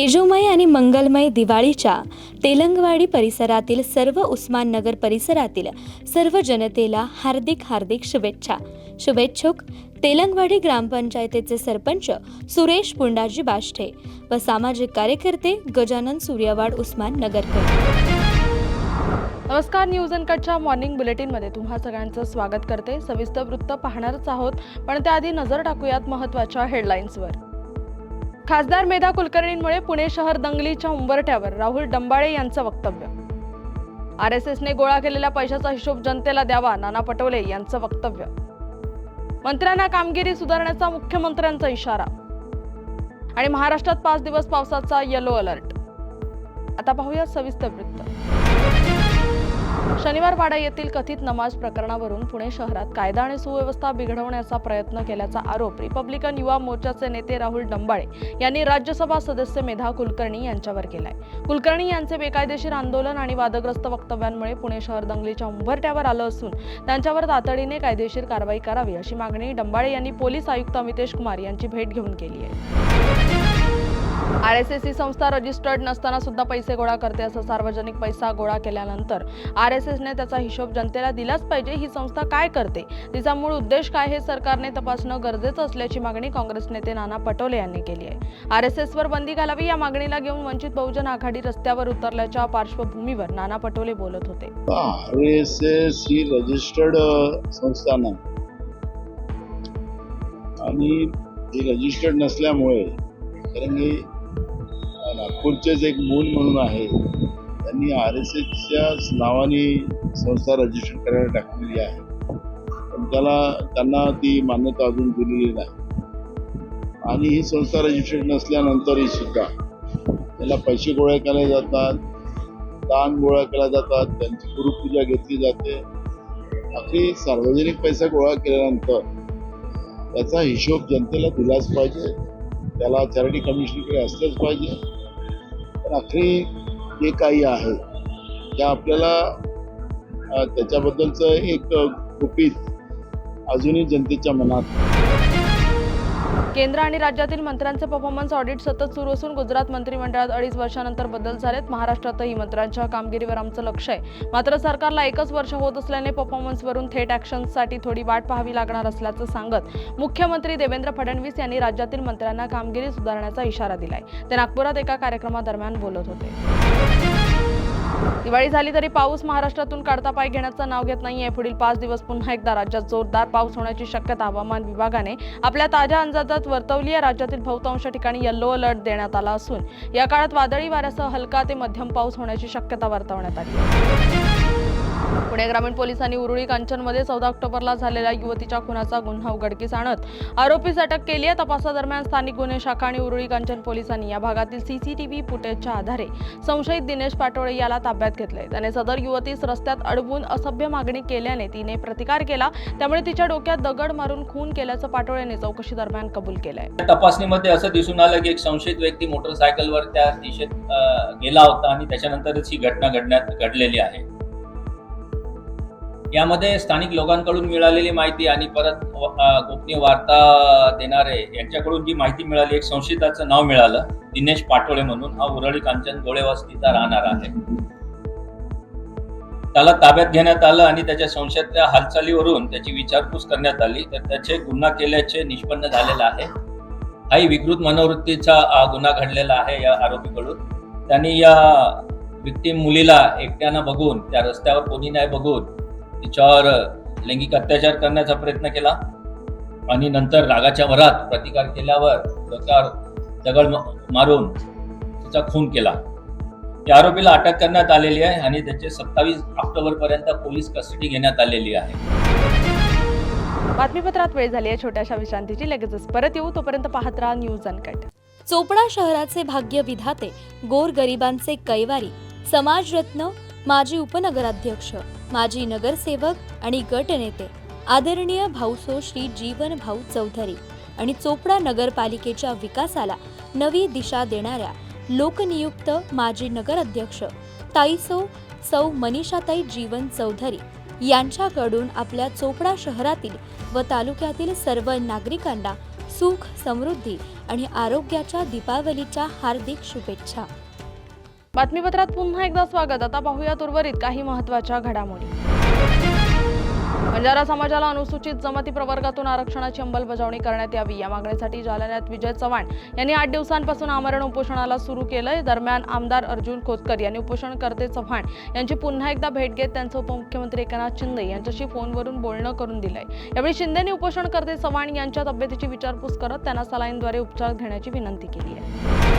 तेजोमय आणि मंगलमय दिवाळीच्या तेलंगवाडी परिसरातील सर्व उस्माननगर परिसरातील सर्व जनतेला हार्दिक हार्दिक शुभेच्छा. शुभेच्छुक तेलंगवाडी ग्रामपंचायतीचे सरपंच सुरेश पुंडाजी बाष्टे व सामाजिक कार्यकर्ते गजानन सूर्यवाड उस्मान नगरकर. नमस्कार न्यूज अनकटच्या मॉर्निंग बुलेटिनमध्ये तुम्हा सगळ्यांचं स्वागत करते. सविस्तर वृत्त पाहणारच आहोत पण त्याआधी नजर टाकूयात महत्त्वाच्या हेडलाईन्सवर. खासदार मेधा कुलकर्णींमुळे पुणे शहर दंगलीच्या उंबरठ्यावर राहुल डंबाळे यांचं वक्तव्य. आर एस एसने गोळा केलेल्या पैशाचा हिशोब जनतेला द्यावा नाना पटोले यांचं वक्तव्य. मंत्र्यांना कामगिरी सुधारण्याचा मुख्यमंत्र्यांचा इशारा. आणि महाराष्ट्रात पाच दिवस पावसाचा येलो अलर्ट आता पाहूया सविस्तर वृत्त. शनिवार वाडा येथील कथित नमाज प्रकरणावरून पुणे शहरात कायदा आणि सुव्यवस्था बिघडवण्याचा प्रयत्न केल्याचा आरोप रिपब्लिकन युवा मोर्चाचे नेते राहुल डंबाळे यांनी राज्यसभा सदस्य मेधा कुलकर्णी यांच्यावर केलाय. कुलकर्णी यांचे बेकायदेशीर आंदोलन आणि वादग्रस्त वक्तव्यांमुळे पुणे शहर दंगलीच्या उंबरट्यावर आलं असून त्यांच्यावर तातडीने कायदेशीर कारवाई करावी अशी मागणी डंबाळे यांनी पोलीस आयुक्त अमितेश कुमार यांची भेट घेऊन केली आहे. आर एस एस ही संस्था रजिस्टर्ड नसताना सुद्धा पैसे गोळा करते असं सार्वजनिक पैसा गोळा केल्यानंतर आर एस एसने त्याचा हिशोब जनतेला दिलाच पाहिजे. ही संस्था काय करते? तिचा मूळ उद्देश काय हे सरकारने तपासणं गरजेचं असल्याची मागणी काँग्रेस नेते नाना पटोले यांनी केली आहे. आर एस एसवर बंदी घालावी या मागणीला घेऊन वंचित बहुजन आघाडी रस्त्यावर उतरल्याच्या पार्श्वभूमीवर नाना पटोले बोलत होते. आर एस एस ही रजिस्टर्ड संस्था नाही. आणि रजिस्टर्ड नसल्यामुळे कारण की नागपूरचेच एक मूल म्हणून आहे त्यांनी आर एस एसच्या नावाने संस्था रजिस्टर करायला टाकलेली आहे. पण त्याला त्यांना ती मान्यता अजून दिलेली नाही. आणि ही संस्था रजिस्टर नसल्यानंतरही सुद्धा त्याला पैसे गोळा केले जातात दान गोळा केला जातात त्यांची गुरुपूजा घेतली जाते. अखेर सार्वजनिक पैसा गोळा केल्यानंतर त्याचा हिशोब जनतेला दिलाच पाहिजे त्याला चॅरिटी कमिशनकडे असलंच पाहिजे. पण जे काही आहे ते आपल्याला त्याच्याबद्दलचं एक गुपित अजूनही जनतेच्या मनात केंद्र आणि राज्यातील मंत्र्यांचे परफॉर्मन्स ऑडिट सतत सुरू असून गुजरात मंत्रिमंडळात अडीच वर्षानंतर बदल झालेत. महाराष्ट्रातही मंत्र्यांच्या कामगिरीवर आमचं लक्ष आहे. मात्र सरकारला एकच वर्ष होत असल्याने परफॉर्मन्सवरून थेट ॲक्शन्ससाठी थोडी वाट पाहावी लागणार असल्याचं सांगत मुख्यमंत्री देवेंद्र फडणवीस यांनी राज्यातील मंत्र्यांना कामगिरी सुधारण्याचा इशारा दिलाय. ते नागपुरात एका कार्यक्रमादरम्यान बोलत होते. दिवाळी झाली तरी पाऊस महाराष्ट्रातून काढता पाय घेण्याचं नाव घेत नाहीये पुढील पाच दिवस पुन्हा एकदा राज्यात जोरदार पाऊस होण्याची शक्यता हवामान विभागाने आपल्या ताज्या अंदाजात वर्तवली आहे राज्यातील बहुतांश ठिकाणी येल्लो अलर्ट देण्यात आला असून या काळात वादळी वाऱ्यासह हलका ते मध्यम पाऊस होण्याची शक्यता वर्तवण्यात आली आहे. पुणे ग्रामीण पोलिसांनी उरुळी कांचनमध्ये चौदा ऑक्टोबरला झालेल्या युवतीच्या खुनाचा गुन्हा उघडकीस आणत आरोपीस अटक केली आहे. तपासादरम्यान स्थानिक गुन्हे शाखा आणि उरुळी कांचन पोलिसांनी या भागातील सीसीटीव्ही फुटेजच्या आधारे संशयित दिनेश पाटोळे याला ताब्यात घेतले त्याने सदर युवतीस रस्त्यात अडवून असभ्य मागणी केल्याने तिने प्रतिकार केला. त्यामुळे तिच्या डोक्यात दगड मारून खून केल्याचं पाटोळेने चौकशी दरम्यान कबूल केलंय. तपासणीमध्ये असं दिसून आलं की एक संशयित व्यक्ती मोटरसायकलवर त्या दिशेत गेला होता आणि त्याच्यानंतरच ही घटना घडण्यात घडलेली आहे. यामध्ये स्थानिक लोकांकडून मिळालेली माहिती आणि परत गोपनीय वार्ता देणारे यांच्याकडून जी माहिती मिळाली एक संशयिताचं नाव मिळालं दिनेश पाटोळे म्हणून. हा उरळी कांचन गोळेवस्तीचा राहणार आहे. त्याला ताब्यात घेण्यात आलं आणि त्याच्या संशयातल्या हालचालीवरून त्याची विचारपूस करण्यात आली. तर त्याचे गुन्हा केल्याचे निष्पन्न झालेलं आहे. हाही विकृत मनोवृत्तीचा गुन्हा घडलेला आहे या आरोपीकडून. त्यांनी या व्यक्ती मुलीला एकट्यानं बघून त्या रस्त्यावर कोणी नाही बघून तिच्यावर लैंगिक अत्याचार करण्याचा प्रयत्न केला. आणि नंतर रागाच्या भरात प्रतिकार केल्यावर डोक्यावर दगड मारून तिचा खून केला. या आरोपीला अटक करण्यात आलेली आहे आणि त्याचे सत्तावीस ऑक्टोबर पर्यंत पोलीस कस्टडी घेण्यात आलेली आहे. बातमीपत्रात वेळ झाली आहे. छोट्याशा विश्रांतीची लगेचच परत येऊ. तोपर्यंत पाहत राहा न्यूज अनकट चोपडा शहराचे भाग्य विधाते गोर गरिबांचे कैवारी समाजरत्न माजी उपनगराध्यक्ष माजी नगरसेवक आणि गटनेते आदरणीय भाऊसो श्री जीवन भाऊ चौधरी आणि चोपडा नगरपालिकेच्या विकासाला नवी दिशा देणाऱ्या लोकनियुक्त माजी नगराध्यक्ष ताईसो सौ मनीषाताई जीवन चौधरी यांच्याकडून आपल्या चोपडा शहरातील व तालुक्यातील सर्व नागरिकांना सुख समृद्धी आणि आरोग्याच्या दीपावलीच्या हार्दिक शुभेच्छा. बातमीपत्रात पुन्हा एकदा स्वागत. आता पाहूयात उर्वरित काही महत्त्वाच्या घडामोडी. बंजारा समाजाला अनुसूचित जमाती प्रवर्गातून आरक्षणाची अंमलबजावणी करण्यात यावी. या मागणीसाठी जालन्यात विजय चव्हाण यांनी आठ दिवसांपासून आमरण उपोषणाला सुरू केलंय. दरम्यान आमदार अर्जुन खोतकर यांनी उपोषणकर्ते चव्हाण यांची पुन्हा एकदा भेट घेत त्यांचं उपमुख्यमंत्री एकनाथ शिंदे यांच्याशी फोनवरून बोलणं करून दिलंय. यावेळी शिंदेनी उपोषणकर्ते चव्हाण यांच्या तब्येतीची विचारपूस करत त्यांना सलाईनद्वारे उपचार घेण्याची विनंती केली आहे.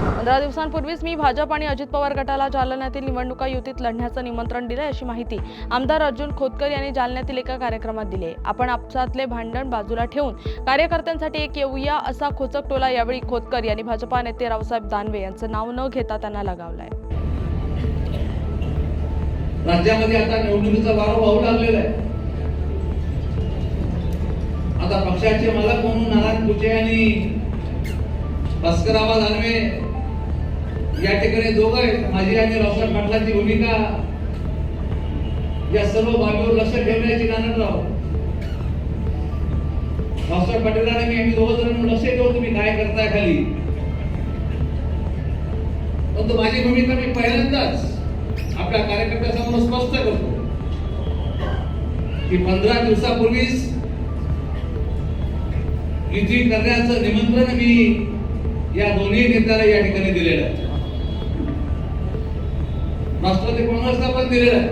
पंधरा दिवसांपूर्वीच मी भाजप आणि अजित पवार गटाला जालन्यातील निवडणुका युतीत लढण्याचं निमंत्रण दिलं अशी माहिती आमदार अर्जुन खोतकर यांनी जालन्यातील एका कार्यक्रमात दिली आपण आपसातले भांडण बाजूला ठेवून कार्यकर्त्यांसाठी एक येऊया असा खोचक टोला यावेळी खोतकर यांनी भाजपा नेते रावसाहेब दानवे यांचं नाव न घेता त्यांना लगावलाय. राज्यामध्ये आता निवडणुकीचा वारं वाहू लागलेला आहे. आता पक्षाचे मालक म्हणून नारायण कुचे आणि भास्करराव दानवे या ठिकाणी दोघं आहेत. माझी आणि रावसाहेब पाटलांची भूमिका. या सर्व बाबीवर लक्ष ठेवण्याची नानंदराव रावसाहेब पाटील मी आम्ही दोघं जण लक्ष ठेवू. तुम्ही काय करताय खाली? परंतु माझी भूमिका मी पहिल्यांदाच आपल्या कार्यकर्त्यासमोर स्पष्ट करतो. की पंधरा दिवसापूर्वीच युती करण्याचं निमंत्रण मी या दोन्ही नेत्याला या ठिकाणी दिलेलं आहे. राष्ट्रवादी काँग्रेसला पण दिलेलं आहे.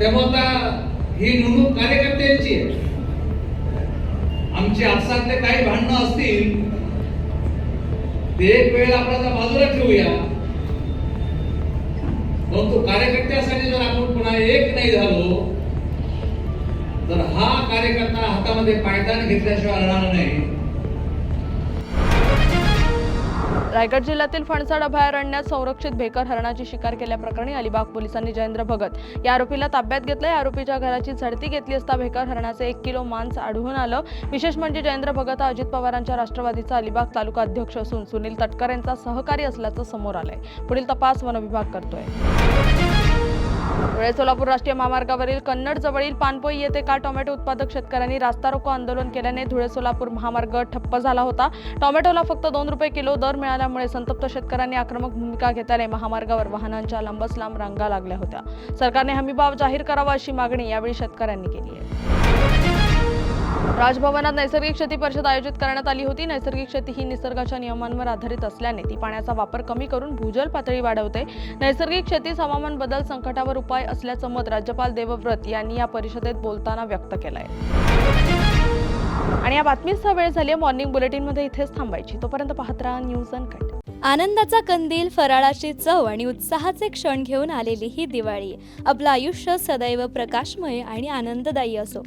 तेव्हा आता ही निवडणूक कार्यकर्त्यांची आहे. आमची आपसातले काही भांडणं असतील ते एक वेळ आपण बाजूला ठेवूया. परंतु कार्यकर्त्यासाठी जर आपण पुन्हा एक नाही झालो तर हा कार्यकर्ता हातामध्ये पायदान घेतल्याशिवाय राहणार नाही. रायगड जिल्ह्यातील फणसाड अभयारण्यात संरक्षित भेकर हरणाची शिकार केल्याप्रकरणी अलिबाग पोलिसांनी जयेंद्र भगत या आरोपीला ताब्यात घेतलं या आरोपीच्या घराची झडती घेतली असता भेकर हरणाचे एक किलो मांस आढळून आलं. विशेष म्हणजे जयेंद्र भगत हा अजित पवारांच्या राष्ट्रवादीचा अलिबाग तालुका अध्यक्ष असून सुनील तटकर यांचा सहकारी असल्याचं समोर आलंय. पुढील तपास वनविभाग करतोय. धुळे सोलापूर राष्ट्रीय महामार्गावरील कन्नड जवळील पानपोई येथे काल टोमॅटो उत्पादक शेतकऱ्यांनी रास्ता रोको आंदोलन केल्याने धुळे सोलापूर महामार्ग ठप्प झाला होता. टोमॅटोला फक्त दोन रुपये किलो दर मिळाल्यामुळे संतप्त शेतकऱ्यांनी आक्रमक भूमिका घेतल्याने महामार्गावर वाहनांच्या लांबच लांब रांगा लागल्या होत्या. सरकारने हमीभाव जाहीर करावा अशी मागणी यावेळी शेतकऱ्यांनी केली आहे. राजभवनात नैसर्गिक शेती परिषद आयोजित करण्यात आली होती. नैसर्गिक शेती ही निसर्गाच्या नियमांवर आधारित असल्याने ती पाण्याचा वापर कमी करून भूजल पातळी वाढवते. नैसर्गिक शेती हवामान बदल संकटावर उपाय असल्याचं मत राज्यपाल देवव्रत यांनी या परिषदेत बोलताना व्यक्त केलंय. आणि या बातमीचा वेळ झाली मॉर्निंग मॉर्निंग बुलेटिनमध्ये इथेच थांबायची. तोपर्यंत पाहत राहा न्यूज अनकट. आनंदाचा कंदील फराळाची चव आणि उत्साहाचे क्षण घेऊन आलेली ही दिवाळी. आपलं आयुष्य सदैव प्रकाशमय आणि आनंददायी असो.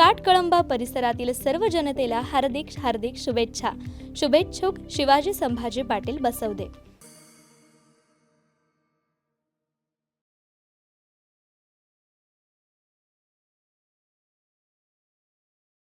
काटकळंबा परिसरातील सर्व जनतेला हार्दिक हार्दिक शुभेच्छा. शुभेच्छुक शिवाजी संभाजी पाटील बसवदे.